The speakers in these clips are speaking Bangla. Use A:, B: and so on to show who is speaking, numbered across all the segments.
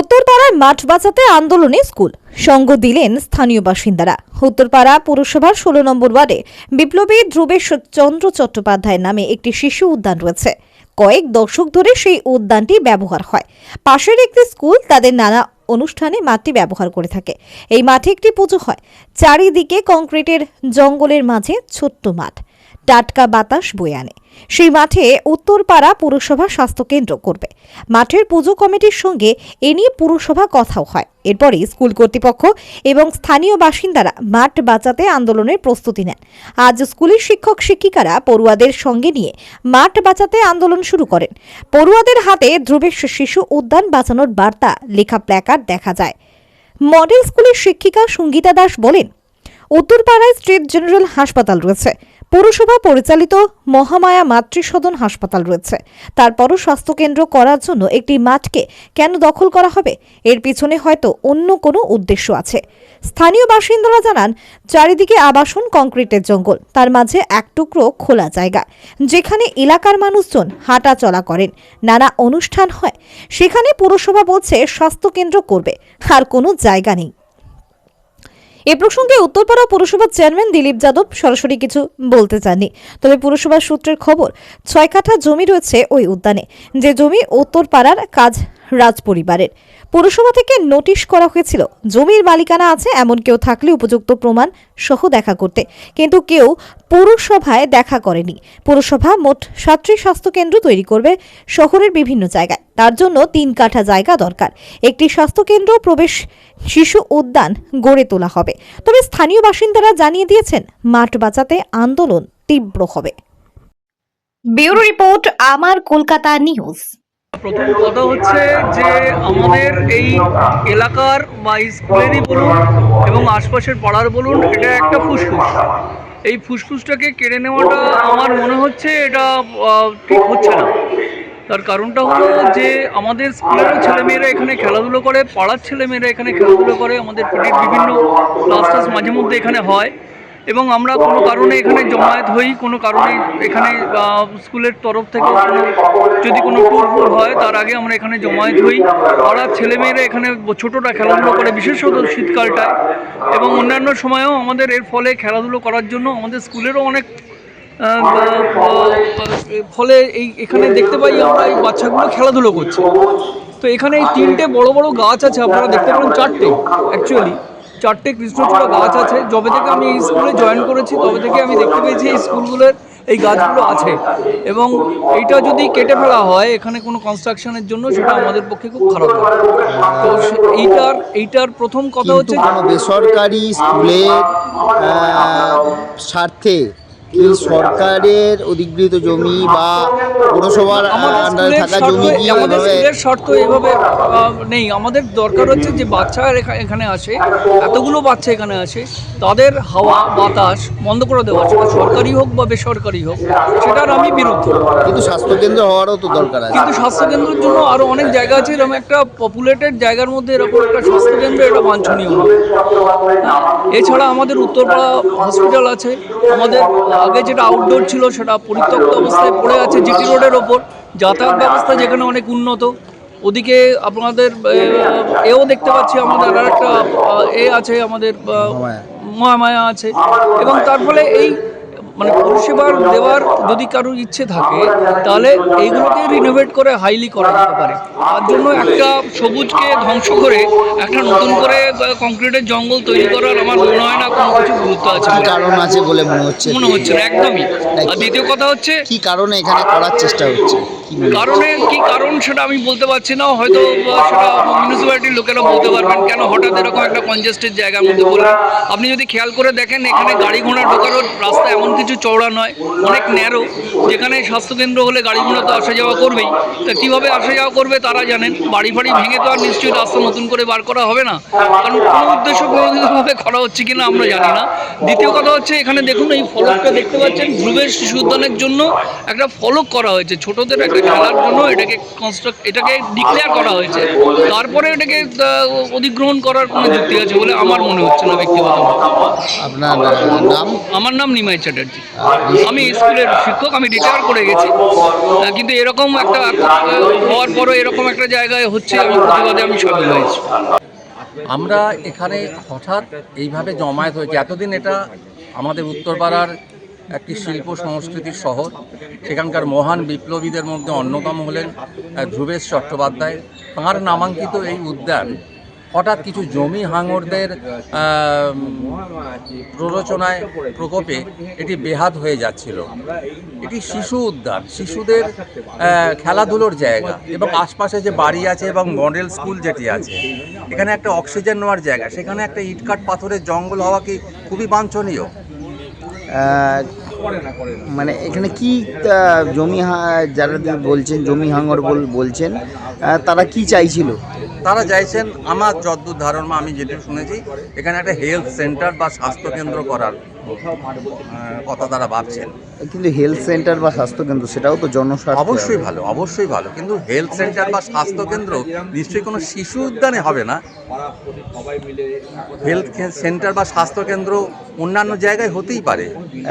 A: উত্তরপাড়ায় মাঠ বাঁচাতে আন্দোলনে স্কুল। সঙ্গ দিলেন স্থানীয় বাসিন্দারা। উত্তরপাড়া পুরসভার ষোলো নম্বর ওয়ার্ডে বিপ্লবী ধ্রুবেশ চন্দ্র চট্টোপাধ্যায় নামে একটি শিশু উদ্যান রয়েছে। কয়েক দশক ধরে সেই উদ্যানটি ব্যবহার হয়। পাশের একটি স্কুল তাদের নানা অনুষ্ঠানে মাঠটি ব্যবহার করে থাকে। এই মাঠে একটি পুজো হয়। চারিদিকে কংক্রিটের জঙ্গলের মাঝে ছোট্ট মাঠ। টাটকা বাতাস বয়ে আনে। সেই মাঠে উত্তরপাড়া পুরসভা স্বাস্থ্যকেন্দ্র করবে। মাঠের পুজো কমিটির সঙ্গে এ নিয়ে পুরসভা কথাও হয়। এরপরে স্কুল কর্তৃপক্ষ এবং স্থানীয় বাসিন্দারা মাঠ বাঁচাতে আন্দোলনের প্রস্তুতি নেন। আজ স্কুলের শিক্ষক শিক্ষিকারা পড়ুয়াদের সঙ্গে নিয়ে মাঠ বাঁচাতে আন্দোলন শুরু করেন। পড়ুয়াদের হাতে ধ্রুবেশ শিশু উদ্যান বাঁচানোর বার্তা লেখা প্ল্যাকার্ড দেখা যায়। মডেল স্কুলের শিক্ষিকা সঙ্গীতা দাস বলেন, উত্তরপাড়ায় স্টেট জেনারেল হাসপাতাল রয়েছে। পৌরসভা পরিচালিত মহামায়া মাতৃসদন হাসপাতাল রয়েছে। তারপরও স্বাস্থ্যকেন্দ্র করার জন্য একটি মাঠকে কেন দখল করা হবে? এর পিছনে হয়তো অন্য কোনো উদ্দেশ্য আছে। স্থানীয় বাসিন্দারা জানান, চারিদিকে আবাসন, কংক্রিটের জঙ্গল, তার মাঝে এক টুকরো খোলা জায়গা, যেখানে এলাকার মানুষজন হাঁটা চলা করেন। নানা অনুষ্ঠান হয়। সেখানে পুরসভা বলছে, স্বাস্থ্যকেন্দ্র করবে, আর কোনো জায়গা নেই। এ প্রসঙ্গে উত্তরপাড়া পুরসভার চেয়ারম্যান দিলীপ যাদব সরাসরি কিছু বলতে চাননি। তবে পুরসভার সূত্রের খবর, ছয় কাঠা জমি রয়েছে ওই উদ্যানে। যে জমি উত্তরপাড়ার কাজ রাজ পরিবারের পুরসভা থেকে নোটিশ করা হয়েছিল, জমির মালিকানা আছে এমন কেউ থাকলে উপযুক্ত প্রমাণ সহ দেখা করতে। কিন্তু কেউ পুরসভায় দেখা করেনি। পৌরসভা মোট সাতটি স্বাস্থ্যকেন্দ্র তৈরি করবে শহরের বিভিন্ন জায়গায়। তার জন্য তিন কাঠা জায়গা দরকার। একটি স্বাস্থ্যকেন্দ্র প্রবেশ শিশু উদ্যান গড়ে তোলা হবে। তবে স্থানীয় বাসিন্দারা জানিয়ে দিয়েছেন, মাঠ বাঁচাতে আন্দোলন তীব্র হবে। ব্যুরো রিপোর্ট, আমার কলকাতা নিউজ।
B: প্রথম কথা হচ্ছে যে আমাদের এই এলাকার বা স্কুলেরই বলুন এবং আশপাশের পাড়ার বলুন, এটা একটা ফুসফুস। এই ফুসফুসটাকে কেড়ে নেওয়াটা আমার মনে হচ্ছে এটা ঠিক হচ্ছে না। তার কারণটা হলো যে আমাদের স্কুলেরও ছেলেমেয়েরা এখানে খেলাধুলো করে, পাড়ার ছেলেমেয়েরা এখানে খেলাধুলো করে, আমাদের পিটির বিভিন্ন ক্লাস টাস মাঝে মধ্যে এখানে হয়। এবং আমরা কোনো কারণে এখানে জমায়েত হই, কোনো কারণে এখানে স্কুলের তরফ থেকে যদি কোনো ট্যুর ফুর হয়, তার আগে আমরা এখানে জমায়েত হই। পাড়ার ছেলেমেয়েরা এখানে ছোটরা খেলাধুলো করে, বিশেষত শীতকালটায়। এবং অন্যান্য সময়েও আমাদের এর ফলে খেলাধুলো করার জন্য আমাদের স্কুলেরও অনেক ফলে এই, এখানে দেখতে পাই আমরা এই বাচ্চাগুলো খেলাধুলো করছে। তো এখানে এই তিনটে বড় বড় গাছ আছে, আপনারা দেখতে পারেন চারটে অ্যাকচুয়ালি চারটে কৃষ্ণচূড়া গাছ আছে। যবে থেকে আমি এই স্কুলে জয়েন করেছি তবে থেকে আমি দেখতে পেয়েছি এই স্কুলগুলোর এই গাছগুলো আছে। এবং এইটা যদি কেটে ফেলা হয় এখানে কোনো কনস্ট্রাকশনের জন্য সেটা আমাদের পক্ষে খুব খারাপ তো এইটার এইটার প্রথম কথা হচ্ছে
C: বেসরকারি স্কুলে স্বার্থে কি সরকারের অধিকৃত জমি বা পৌরসভার আন্ডারে থাকা জমি কি
B: আমাদের স্কুলের শর্ত এভাবে নেই। আমাদের দরকার হচ্ছে যে বাচ্চা এখা- এখানে আসে এতগুলো বাচ্চা এখানে আসে তাদের হাওয়া বাতাস বন্ধ করে দেওয়া সেটা সরকারি হোক বা বেসরকারি হোক সেটার আমি বিরুদ্ধে।
C: কিন্তু স্বাস্থ্যকেন্দ্র হওয়ারও তো দরকার আছে।
B: কিন্তু স্বাস্থ্যকেন্দ্রের জন্য আরও অনেক জায়গা আছে এরকম একটা পপুলেটেড জায়গার মধ্যে এরকম একটা স্বাস্থ্যকেন্দ্র এটা বাঞ্ছনীয়। নয়। এছাড়া আমাদের উত্তরপাড়া হসপিটাল আছে আমাদের আগে যেটা আউটডোর ছিল সেটা পরিত্যক্ত অবস্থায় পড়ে আছে জিটি রোডের ওপর যাতায়াত ব্যবস্থা যেখানে অনেক উন্নত ওদিকে আপনাদের এও দেখতে পাচ্ছি আমাদের আর একটা এ আছে আমাদের।
C: মহামায়া
B: আছে এবং তার ফলে এই মানে পরিষেবার দেওয়ার যদি কারোর ইচ্ছে থাকে তাহলে এইগুলোকে রিনোভেট করে হাইলি করা যেতে পারে। তার জন্য একটা সবুজকে ধ্বংস করে একটা নতুন করে কংক্রিটের জঙ্গল তৈরি করার আমার মনে হয় না কোনো কিছু গুরুত্ব আছে।
C: কারণ আছে বলে মনে হচ্ছে?
B: মনে হচ্ছে না একদমই। আর দ্বিতীয় কথা হচ্ছে
C: কি কারণে এখানে করার চেষ্টা হচ্ছে?
B: কারণে কি কারণ সেটা আমি বলতে পারছি না হয়তো সেটা মিউনিসিপ্যালিটির লোকেরা বলতে পারবেন। কেন হঠাৎ এরকম একটা কনজেস্টেড জায়গার মধ্যে বললেন আপনি যদি খেয়াল করে দেখেন এখানে গাড়ি ঘোড়া ঢোকারও রাস্তা এমন কিছু কিছু চওড়া নয় অনেক ন্যারো যেখানে স্বাস্থ্যকেন্দ্র হলে গাড়িগুলো তো আসা যাওয়া করবেই। তা কীভাবে আসা যাওয়া করবে তারা জানেন বাড়ি ফাড়ি ভেঙে তো আর নিশ্চয়ই রাস্তা নতুন করে বার করা হবে না। কারণ কোনো উদ্দেশ্য প্রণোদিতভাবে করা হচ্ছে কিনা আমরা জানি না। দ্বিতীয় কথা হচ্ছে এখানে দেখুন এই ফলকটা দেখতে পাচ্ছেন ধ্রুবের শিশু উদ্যানের জন্য একটা ফলক করা হয়েছে ছোটদের একটা খেলার জন্য এটাকে কনস্ট্রাক্ট এটাকে ডিক্লেয়ার করা হয়েছে। তারপরে এটাকে অধিগ্রহণ করার কোনো যুক্তি আছে বলে আমার মনে হচ্ছে না ব্যক্তিগত
C: আপনার নাম?
B: আমার নাম নিমাই চ্যাটার্জি। আমি স্কুলের শিক্ষক, আমি রিটায়ার করে গেছি। কিন্তু এরকম একটা, হওয়ার পরও এরকম একটা জায়গায় হচ্ছে আমি প্রতিবাদে আমি সামিল হয়েছি।
D: আমরা এখানে হঠাৎ এইভাবে জমায়েত হয়েছে। এতদিন এটা আমাদের উত্তরপাড়ার একটি শিল্প সংস্কৃতির শহর। সেখানকার মহান বিপ্লবীদের মধ্যে অন্যতম হলেন ধ্রুবেশ চট্টোপাধ্যায়। তাঁর নামাঙ্কিত এই উদ্যান হঠাৎ কিছু জমি হাঙরদের প্ররোচনায়, প্রকোপে এটি বেহাত হয়ে যাচ্ছিল। এটি শিশু উদ্যান, শিশুদের খেলাধুলোর জায়গা এবং আশপাশে যে বাড়ি আছে এবং মডেল স্কুল যেটি আছে, এখানে একটা অক্সিজেন নেওয়ার জায়গা, সেখানে একটা ইটকাট পাথরের জঙ্গল হওয়া কি খুবই বাঞ্ছনীয়?
C: মানে এখানে কি আহ, জমি হা- যারা বলছেন জমি হাঙ্গর বলছেন আহ, তারা কি চাইছিল?
D: তারা চাইছেন আমার যদ্দূর ধারণা আমি যেটা শুনেছি এখানে একটা হেলথ সেন্টার বা স্বাস্থ্য কেন্দ্র করার। কথা তারা ভাবছেন।
C: কিন্তু হেলথ সেন্টার বা স্বাস্থ্যকেন্দ্র সেটাও তো জনস্বার্থে
D: অবশ্যই ভালো অবশ্যই ভালো। কিন্তু হেলথ সেন্টার বা স্বাস্থ্যকেন্দ্র নিশ্চয়ই কোনো শিশু উদ্যানে হবে না। হেলথ সেন্টার বা স্বাস্থ্যকেন্দ্র অন্যান্য জায়গায় হতেই পারে।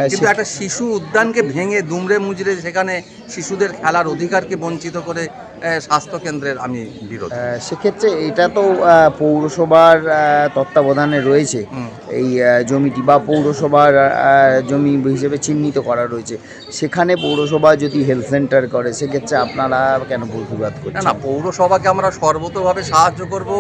D: কিন্তু একটা শিশু উদ্যানকে ভেঙে দুমড়ে মুজড়ে সেখানে শিশুদের খেলার অধিকারকে বঞ্চিত করে স্বাস্থ্যকেন্দ্রের আমি বিরোধ।
C: সেক্ষেত্রে এটা তো পৌরসভার তত্ত্বাবধানে রয়েছে। এই জমিটি বা পৌরসভার জমি হিসেবে চিহ্নিত করা রয়েছে। সেখানে পৌরসভা যদি হেলথ সেন্টার করে সেক্ষেত্রে আপনারা কেন প্রতিবাদ
D: না
C: করছেন?
D: না পৌরসভাকে আমরা সর্বতভাবে সাহায্য করব।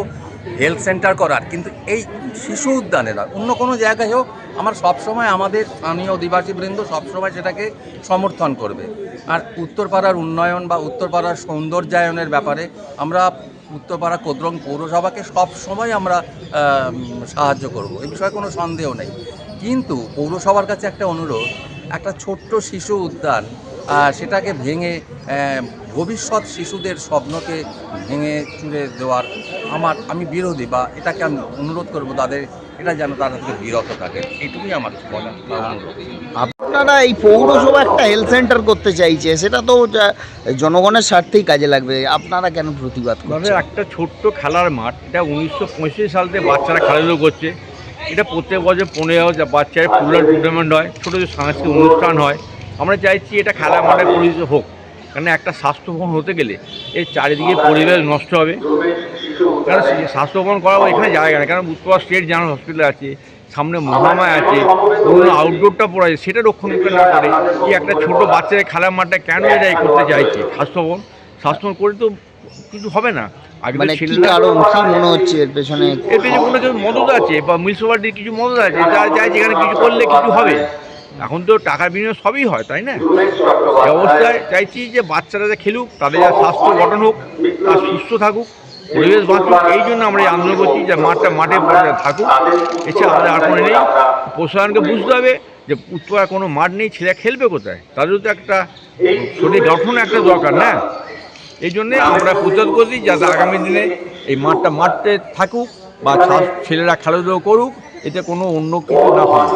D: হেলথ সেন্টার করার, কিন্তু এই শিশু উদ্যানে নয়, অন্য কোনো জায়গায় হোক, আমার সবসময় আমাদের স্থানীয় অধিবাসীবৃন্দ সবসময় সেটাকে সমর্থন করবে। আর উত্তরপাড়ার উন্নয়ন বা উত্তরপাড়ার সৌন্দর্যায়নের ব্যাপারে আমরা উত্তরপাড়া কোদরং পৌরসভাকে সবসময় আমরা সাহায্য করব, এ বিষয়ে কোনো সন্দেহ নেই। কিন্তু পৌরসভার কাছে একটা অনুরোধ, একটা ছোট্ট শিশু উদ্যান সেটাকে ভেঙে ভবিষ্যৎ শিশুদের স্বপ্নকে ভেঙে চুরে দেওয়ার আমার আমি বিরোধী বা এটাকে আমি অনুরোধ করব তাদের এটা যেন তারা থেকে বিরত থাকে। এটুকুই আমার বলা
C: আপনারা এই পৌরসভা একটা হেলথ সেন্টার করতে চাইছে সেটা তো জনগণের স্বার্থেই কাজে লাগবে আপনারা কেন প্রতিবাদ করছেন?
E: একটা ছোট্ট খেলার মাঠ এটা উনিশশো পঁয়ষট্টি সাল থেকে বাচ্চারা খেলাধুলো করছে। এটা প্রত্যেক বছর পনেরো হাজার বাচ্চার ফুটবল টুর্নামেন্ট হয় ছোটো ছোটো সাংস্কৃতিক অনুষ্ঠান হয়। আমরা চাইছি এটা খেলা মাঠে পরিচিত হোক কারণ একটা স্বাস্থ্যভবন হতে গেলে এর চারিদিকে পরিবেশ নষ্ট হবে। কারণ সে- স্বাস্থ্যভবন করা এখানে জায়গা নেই। কারণ উত্তর স্টেট জেনারেল হসপিটাল আছে সামনে মহামায় আছে পুরোনো আউটডোরটা পড়া আছে সেটা রক্ষণাবেক্ষণ না করে কি একটা ছোট বাচ্চাদের খেলার মাঠটা কেন এটা করতে চাইছে? স্বাস্থ্যভবন স্বাস্থ্যভবন করে তো কিছু হবে না।
C: মানে কি কারণ কি মনে হচ্ছে এর পেছনে?
E: এর পেছনে কোনো কিছু মদত আছে বা মিউনিসিপালিটির কিছু মদত আছে যা চাই যেখানে কিছু করলে কিছু হবে। এখন তো টাকার বিনিয়োগ সবই হয় তাই না? এই অবস্থায় চাইছি যে বাচ্চারা যে খেলুক তাদের যা স্বাস্থ্য গঠন হোক তার সুস্থ থাকুক। পরিবেশ বাঁচুক, এই জন্য আমরা এই আন্দোলন করছি যে মাঠটা মাঠে থাকুক। এছাড়া আমাদের আর কোনো নেই। প্রশাসনকে বুঝতে হবে যে উত্তরা কোনো মাঠ নেই, ছেলে খেলবে কোথায়? তাদের তো একটা শরীর গঠন একটা দরকার, না? এই জন্যে আমরা প্রচার করছি যাতে আগামী দিনে এই মাঠটা মাঠতে থাকুক বা ছেলেরা খেলাধুলো করুক, এতে কোনো অন্য কিছু না হয়।